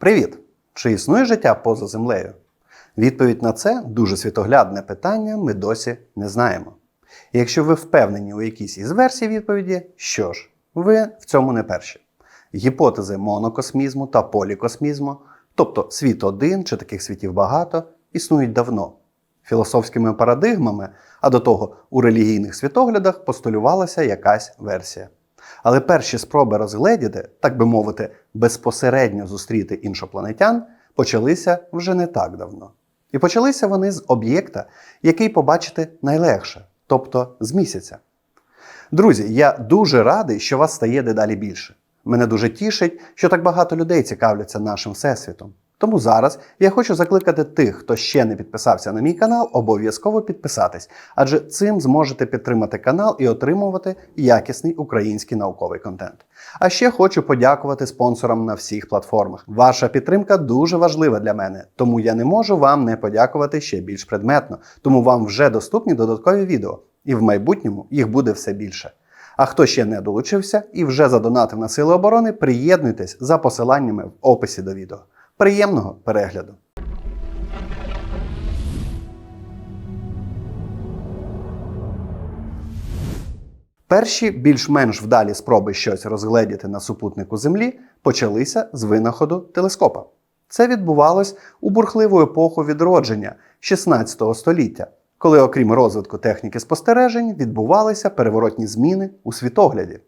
Привіт! Чи існує життя поза землею? Відповідь на це дуже світоглядне питання ми досі не знаємо. І якщо ви впевнені у якійсь із версій відповіді, що ж, ви в цьому не перші. Гіпотези монокосмізму та полікосмізму, тобто світ один чи таких світів багато, існують давно. Філософськими парадигмами, а до того у релігійних світоглядах постулювалася якась версія. Але перші спроби розгледіти, так би мовити, безпосередньо зустріти іншопланетян почалися вже не так давно. І почалися вони з об'єкта, який побачити найлегше, тобто з місяця. Друзі, я дуже радий, що вас стає дедалі більше. Мене дуже тішить, що так багато людей цікавляться нашим всесвітом. Тому зараз я хочу закликати тих, хто ще не підписався на мій канал, обов'язково підписатись, адже цим зможете підтримати канал і отримувати якісний український науковий контент. А ще хочу подякувати спонсорам на всіх платформах. Ваша підтримка дуже важлива для мене, тому я не можу вам не подякувати ще більш предметно, тому вам вже доступні додаткові відео, і в майбутньому їх буде все більше. А хто ще не долучився і вже задонатив на Сили оборони, приєднуйтесь за посиланнями в описі до відео. Приємного перегляду! Перші більш-менш вдалі спроби щось розгледіти на супутнику Землі почалися з винаходу телескопа. Це відбувалось у бурхливу епоху відродження 16 століття, коли, окрім розвитку техніки спостережень, відбувалися переворотні зміни у світогляді.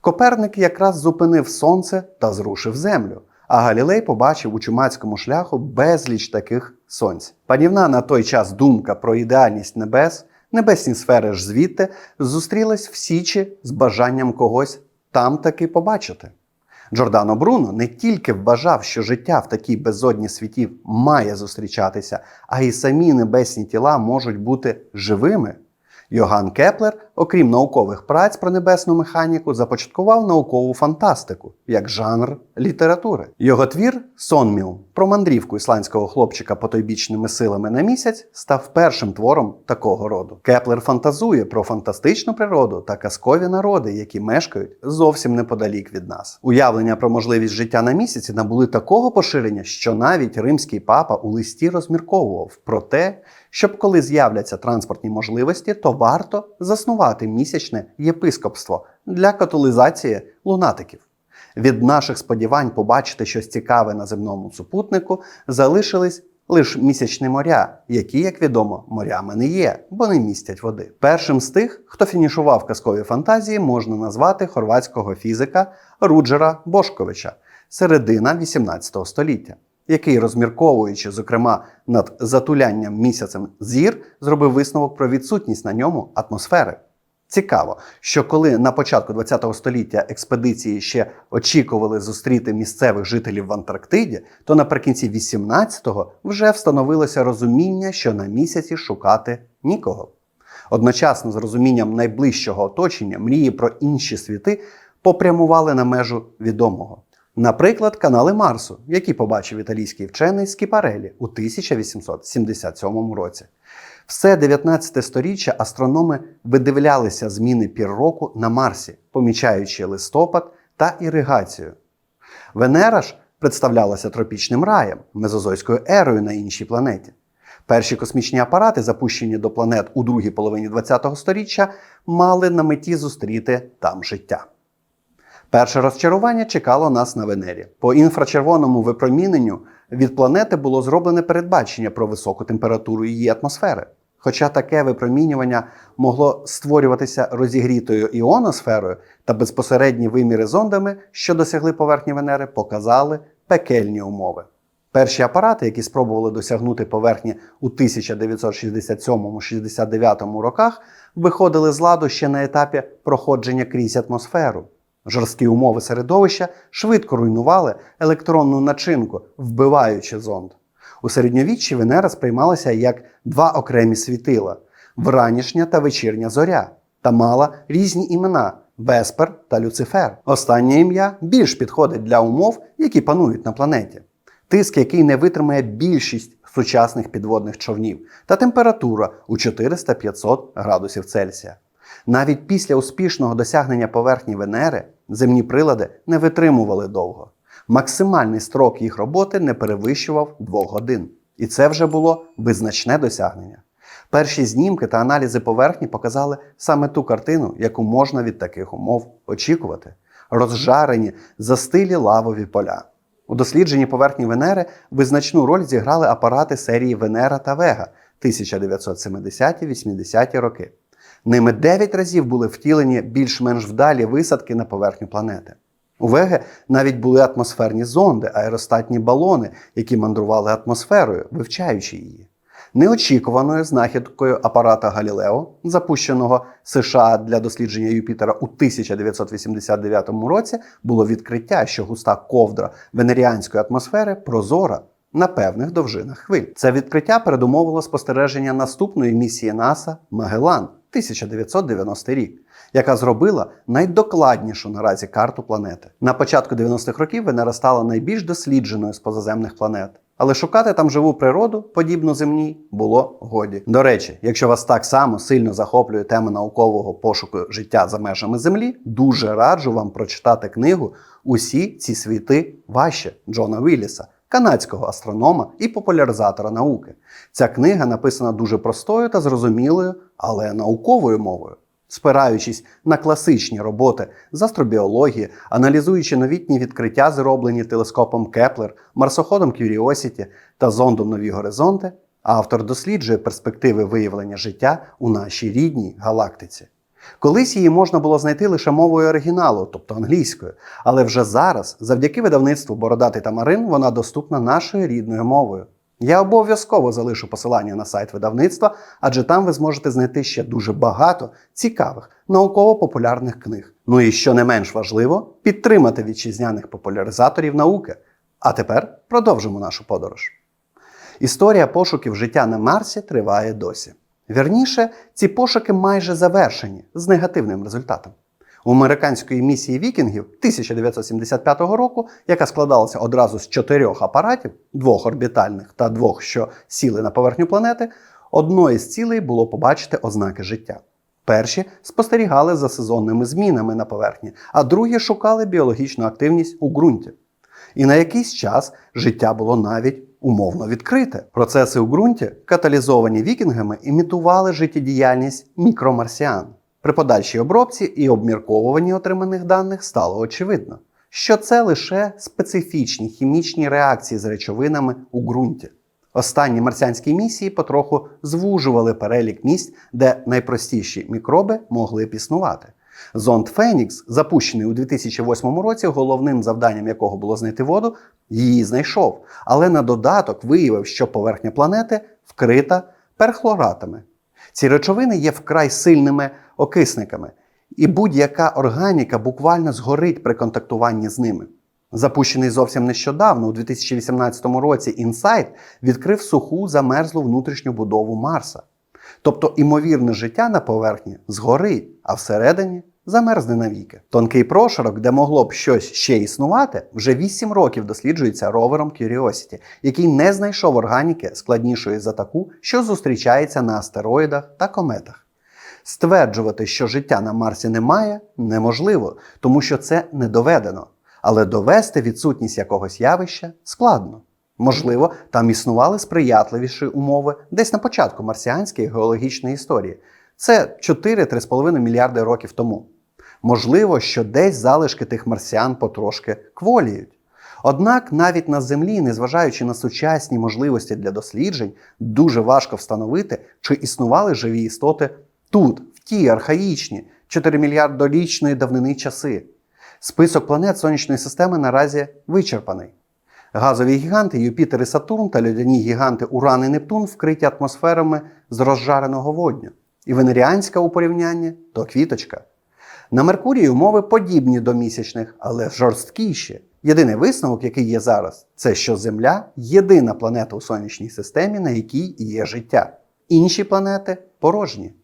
Коперник якраз зупинив сонце та зрушив землю, а Галілей побачив у чумацькому шляху безліч таких сонць. Панівна на той час думка про ідеальність небес, небесні сфери ж звідти, зустрілась в Січі з бажанням когось там таки побачити. Джордано Бруно не тільки вважав, що життя в такій безодні світів має зустрічатися, а й самі небесні тіла можуть бути живими. Йоган Кеплер, окрім наукових праць про небесну механіку, започаткував наукову фантастику як жанр літератури. Його твір Сонміл про мандрівку ісландського хлопчика потойбічними силами на місяць став першим твором такого роду. Кеплер фантазує про фантастичну природу та казкові народи, які мешкають зовсім неподалік від нас. Уявлення про можливість життя на місяці набули такого поширення, що навіть римський папа у листі розмірковував про те, щоб коли з'являться транспортні можливості, то варто заснувати місячне єпископство для католизації лунатиків. Від наших сподівань побачити щось цікаве на земному супутнику залишились лише місячні моря, які, як відомо, морями не є, бо не містять води. Першим з тих, хто фінішував казкові фантазії, можна назвати хорватського фізика Руджера Бошковича, середина 18 століття який, розмірковуючи, зокрема, над затулянням місяцем зір, зробив висновок про відсутність на ньому атмосфери. Цікаво, що коли на початку ХХ століття експедиції ще очікували зустріти місцевих жителів в Антарктиді, то наприкінці 18-го вже встановилося розуміння, що на місяці шукати нікого. Одночасно з розумінням найближчого оточення мрії про інші світи попрямували на межу відомого. Наприклад, канали Марсу, які побачив італійський вчений Скіпарелі у 1877 році. Все 19 сторіччя астрономи видивлялися зміни пір року на Марсі, помічаючи листопад та іригацію. Венера ж представлялася тропічним раєм, мезозойською ерою на іншій планеті. Перші космічні апарати, запущені до планет у другій половині ХХ століття, мали на меті зустріти там життя. Перше розчарування чекало нас на Венері. По інфрачервоному випроміненню від планети було зроблене передбачення про високу температуру її атмосфери. Хоча таке випромінювання могло створюватися розігрітою іоносферою та безпосередні виміри зондами, що досягли поверхні Венери, показали пекельні умови. Перші апарати, які спробували досягнути поверхні у 1967-69 роках, виходили з ладу ще на етапі проходження крізь атмосферу. Жорсткі умови середовища швидко руйнували електронну начинку, вбиваючи зонд. У середньовіччі Венера сприймалася як два окремі світила вранішня та вечірня зоря, та мала різні імена Веспер та Люцифер. Останнє ім'я більш підходить для умов, які панують на планеті. Тиск, який не витримає більшість сучасних підводних човнів, та температура у 400-500 градусів Цельсія. Навіть після успішного досягнення поверхні Венери земні прилади не витримували довго. Максимальний строк їх роботи не перевищував 2 годин. І це вже було визначне досягнення. Перші знімки та аналізи поверхні показали саме ту картину, яку можна від таких умов очікувати: розжарені, застилі лавові поля. У дослідженні поверхні Венери визначну роль зіграли апарати серії Венера та Вега 1970-80-ті роки. Ними 9 разів були втілені більш-менш вдалі висадки на поверхню планети. У Веги навіть були атмосферні зонди, аеростатні балони, які мандрували атмосферою, вивчаючи її. Неочікуваною знахідкою апарата Галілео, запущеного США для дослідження Юпітера у 1989 році, було відкриття, що густа ковдра венеріанської атмосфери прозора на певних довжинах хвиль. Це відкриття передумовило спостереження наступної місії НАСА Магелан 1990 рік, яка зробила найдокладнішу наразі карту планети. На початку 90-х років Венера стала найбільш дослідженою з позаземних планет. Але шукати там живу природу, подібну земній, було годі. До речі, якщо вас так само сильно захоплює тема наукового пошуку життя за межами Землі, дуже раджу вам прочитати книгу Усі ці світи ваші Джона Вілліса, канадського астронома і популяризатора науки. Ця книга написана дуже простою та зрозумілою, але науковою мовою. Спираючись на класичні роботи з астробіології, аналізуючи новітні відкриття, зроблені телескопом Кеплер, марсоходом Curiosity та зондом Нові Горизонти, автор досліджує перспективи виявлення життя у нашій рідній галактиці. Колись її можна було знайти лише мовою оригіналу, тобто англійською, але вже зараз, завдяки видавництву Бородатий Тамарин, вона доступна нашою рідною мовою. Я обов'язково залишу посилання на сайт видавництва, адже там ви зможете знайти ще дуже багато цікавих науково-популярних книг. Ну і що не менш важливо, підтримати вітчизняних популяризаторів науки. А тепер продовжимо нашу подорож. Історія пошуків життя на Марсі триває досі. Вірніше, ці пошуки майже завершені з негативним результатом. У американської місії вікінгів 1975 року, яка складалася одразу з чотирьох апаратів, двох орбітальних та двох, що сіли на поверхню планети, одною з цілей було побачити ознаки життя. Перші спостерігали за сезонними змінами на поверхні, а другі шукали біологічну активність у ґрунті. І на якийсь час життя було навіть умовно відкрите. Процеси у ґрунті, каталізовані вікінгами, імітували життєдіяльність мікромарсіан. При подальшій обробці і обмірковуванні отриманих даних стало очевидно, що це лише специфічні хімічні реакції з речовинами у ґрунті. Останні марсіанські місії потроху звужували перелік місць, де найпростіші мікроби могли б існувати. Зонд Фенікс, запущений у 2008 році, головним завданням якого було знайти воду, її знайшов. Але на додаток виявив, що поверхня планети вкрита перхлоратами. Ці речовини є вкрай сильними окисниками, і будь-яка органіка буквально згорить при контактуванні з ними. Запущений зовсім нещодавно, у 2018 році, інсайт відкрив суху замерзлу внутрішню будову Марса. Тобто, імовірне життя на поверхні згорить, а всередині замерзне навіки. Тонкий прошарок, де могло б щось ще існувати, вже 8 років досліджується ровером Curiosity, який не знайшов органіки складнішої за таку, що зустрічається на астероїдах та кометах. Стверджувати, що життя на Марсі немає, неможливо, тому що це не доведено. Але довести відсутність якогось явища складно. Можливо, там існували сприятливіші умови десь на початку марсіанської геологічної історії. Це 4-3,5 мільярди років тому. Можливо, що десь залишки тих марсіан потрошки кволіють. Однак навіть на Землі, незважаючи на сучасні можливості для досліджень, дуже важко встановити, чи існували живі істоти тут, в ті архаїчні 4 мільярдорічної давнини часи. Список планет сонячної системи наразі вичерпаний. Газові гіганти Юпітер і Сатурн та льодяні гіганти Уран і Нептун вкриті атмосферами з розжареного водню. І венеріанська у порівнянні то квіточка. На Меркурії умови подібні до місячних, але жорсткіші. Єдиний висновок, який є зараз, це що Земля єдина планета у сонячній системі, на якій є життя. Інші планети порожні.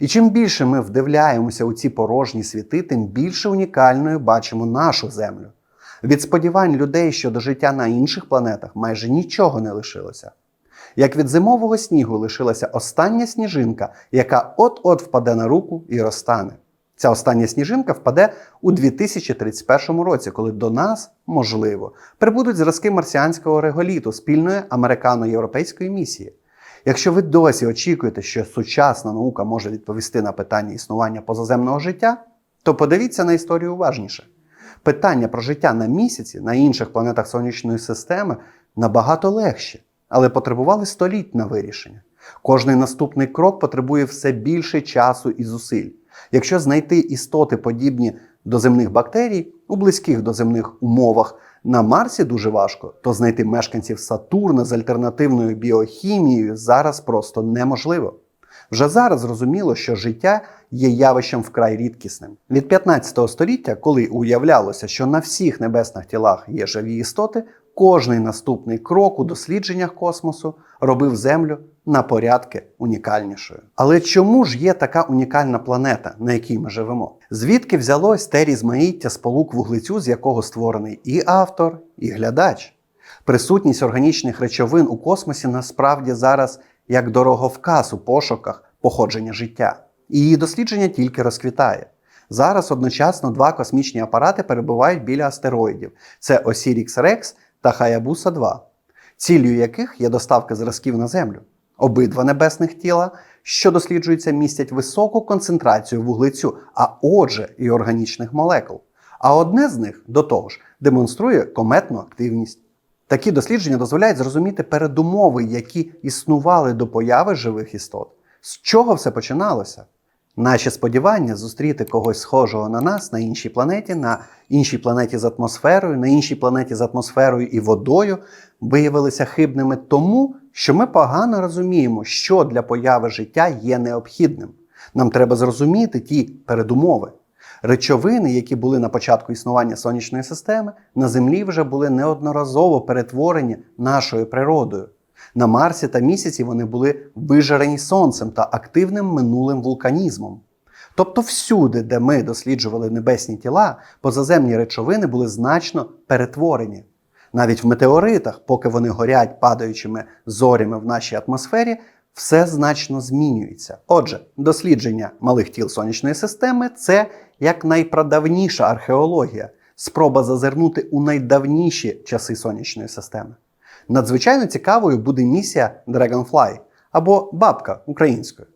І чим більше ми вдивляємося у ці порожні світи, тим більше унікальною бачимо нашу Землю. Від сподівань людей щодо життя на інших планетах майже нічого не лишилося. Як від зимового снігу лишилася остання сніжинка, яка от-от впаде на руку і розтане. Ця остання сніжинка впаде у 2031 році, коли до нас, можливо, прибудуть зразки марсіанського реголіту спільної американо-європейської місії. Якщо ви досі очікуєте, що сучасна наука може відповісти на питання існування позаземного життя, то подивіться на історію уважніше. Питання про життя на місяці на інших планетах сонячної системи набагато легші, але потребували століть на вирішення. Кожний наступний крок потребує все більше часу і зусиль. Якщо знайти істоти, подібні до земних бактерій у близьких до земних умовах на Марсі дуже важко, то знайти мешканців Сатурна з альтернативною біохімією зараз просто неможливо. Вже зараз зрозуміло, що життя є явищем вкрай рідкісним. Від 15 століття, коли уявлялося, що на всіх небесних тілах є живі істоти, кожний наступний крок у дослідженнях космосу робив Землю на порядки унікальнішою. Але чому ж є така унікальна планета, на якій ми живемо? Звідки взялось те різмаїття сполук вуглецю, з якого створений і автор, і глядач? Присутність органічних речовин у космосі насправді зараз як дороговказ у пошуках походження життя. І її дослідження тільки розквітає. Зараз одночасно два космічні апарати перебувають біля астероїдів: це Осірікс Рекс та Хаябуса 2, ціллю яких є доставка зразків на Землю. Обидва небесних тіла, що досліджуються, містять високу концентрацію вуглецю, а отже, і органічних молекул. А одне з них до того ж демонструє кометну активність. Такі дослідження дозволяють зрозуміти передумови, які існували до появи живих істот. З чого все починалося? Наші сподівання зустріти когось схожого на нас на іншій планеті, на іншій планеті з атмосферою, на іншій планеті з атмосферою і водою виявилися хибними тому, що ми погано розуміємо, що для появи життя є необхідним. Нам треба зрозуміти ті передумови. Речовини, які були на початку існування сонячної системи, на Землі вже були неодноразово перетворені нашою природою. На Марсі та місяці вони були вижарені сонцем та активним минулим вулканізмом. Тобто всюди, де ми досліджували небесні тіла, позаземні речовини були значно перетворені. Навіть в метеоритах, поки вони горять падаючими зорями в нашій атмосфері, все значно змінюється. Отже, дослідження малих тіл сонячної системи це як найпрадавніша археологія, спроба зазирнути у найдавніші часи сонячної системи. Надзвичайно цікавою буде місія Dragonfly або бабка українською,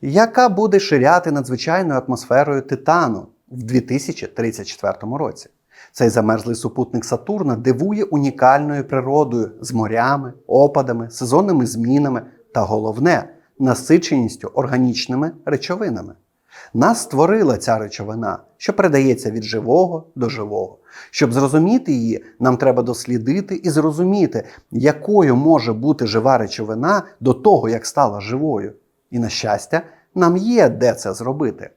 яка буде ширяти надзвичайною атмосферою Титану в 2034 році. Цей замерзлий супутник Сатурна дивує унікальною природою з морями, опадами, сезонними змінами та головне насиченістю органічними речовинами. Нас створила ця речовина, що передається від живого до живого. Щоб зрозуміти її, нам треба дослідити і зрозуміти, якою може бути жива речовина до того, як стала живою. І, на щастя, нам є де це зробити.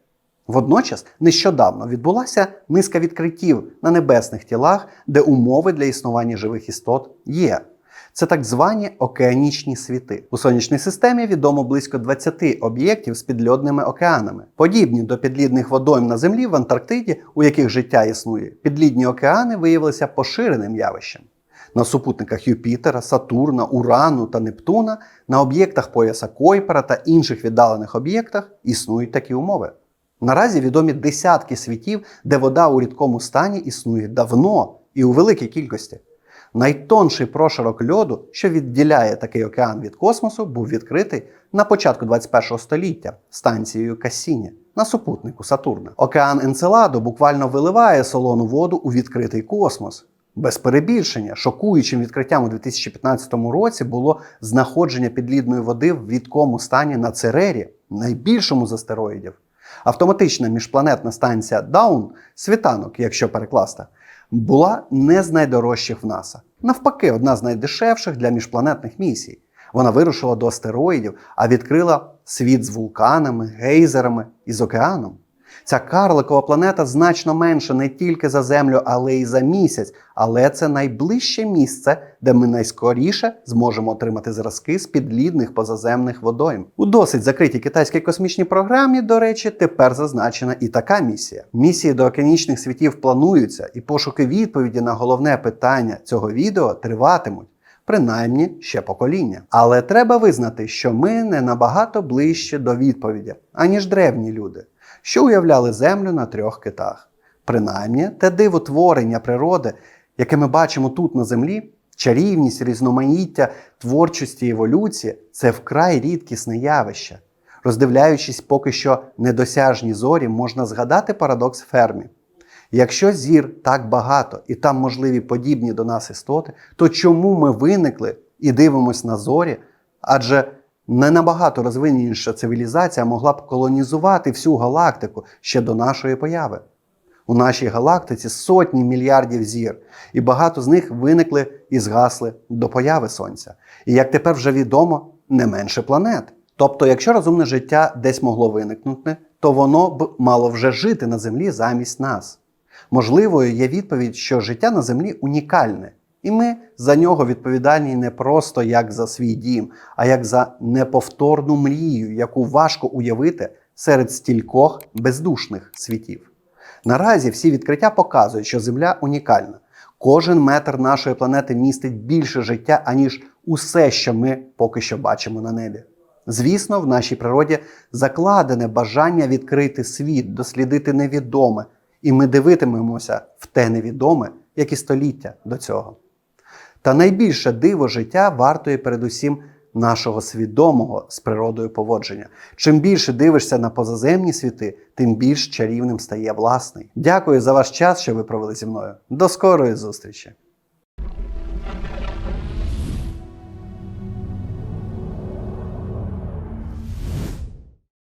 Водночас нещодавно відбулася низка відкриттів на небесних тілах, де умови для існування живих істот є. Це так звані океанічні світи. У сонячній системі відомо близько 20 об'єктів з підльодними океанами, подібні до підлідних водойм на Землі в Антарктиді, у яких життя існує. Підлідні океани виявилися поширеним явищем. На супутниках Юпітера, Сатурна, Урану та Нептуна, на об'єктах пояса Койпера та інших віддалених об'єктах існують такі умови. Наразі відомі десятки світів, де вода у рідкому стані існує давно і у великій кількості. Найтонший прошарок льоду, що відділяє такий океан від космосу, був відкритий на початку 21 століття станцією Кассіні на супутнику Сатурна. Океан Енцеладо буквально виливає солону воду у відкритий космос. Без перебільшення, шокуючим відкриттям у 2015 році було знаходження підлідної води в рідкому стані на Церері, найбільшому з астероїдів. Автоматична міжпланетна станція Даун, світанок, якщо перекласти, була не з найдорожчих в НАСА. Навпаки, одна з найдешевших для міжпланетних місій. Вона вирушила до астероїдів, а відкрила світ з вулканами, гейзерами і з океаном. Ця карликова планета значно менша не тільки за Землю, але й за місяць. Але це найближче місце, де ми найскоріше зможемо отримати зразки з підлідних позаземних водойм. У досить закритій китайській космічній програмі, до речі, тепер зазначена і така місія. Місії до океанічних світів плануються, і пошуки відповіді на головне питання цього відео триватимуть. Принаймні ще покоління. Але треба визнати, що ми не набагато ближче до відповіді, аніж древні люди. Що уявляли Землю на трьох китах. Принаймні, те диво творення природи, яке ми бачимо тут на землі, чарівність, різноманіття творчості еволюції це вкрай рідкісне явище. Роздивляючись поки що недосяжні зорі, можна згадати парадокс Фермі. Якщо зір так багато і там можливі подібні до нас істоти, то чому ми виникли і дивимось на зорі? Адже не набагато розвиненіша цивілізація могла б колонізувати всю галактику ще до нашої появи. У нашій галактиці сотні мільярдів зір, і багато з них виникли і згасли до появи Сонця. І як тепер вже відомо, не менше планет. Тобто, якщо розумне життя десь могло виникнути, то воно б мало вже жити на Землі замість нас. Можливою є відповідь, що життя на Землі унікальне, і ми за нього відповідальні не просто як за свій дім, а як за неповторну мрію, яку важко уявити серед стількох бездушних світів. Наразі всі відкриття показують, що Земля унікальна. Кожен метр нашої планети містить більше життя, аніж усе, що ми поки що бачимо на небі. Звісно, в нашій природі закладене бажання відкрити світ, дослідити невідоме, і ми дивитимемося в те невідоме, як і століття до цього. Та найбільше диво життя вартує передусім нашого свідомого з природою поводження. Чим більше дивишся на позаземні світи, тим більш чарівним стає власний. Дякую за ваш час, що ви провели зі мною. До скорої зустрічі!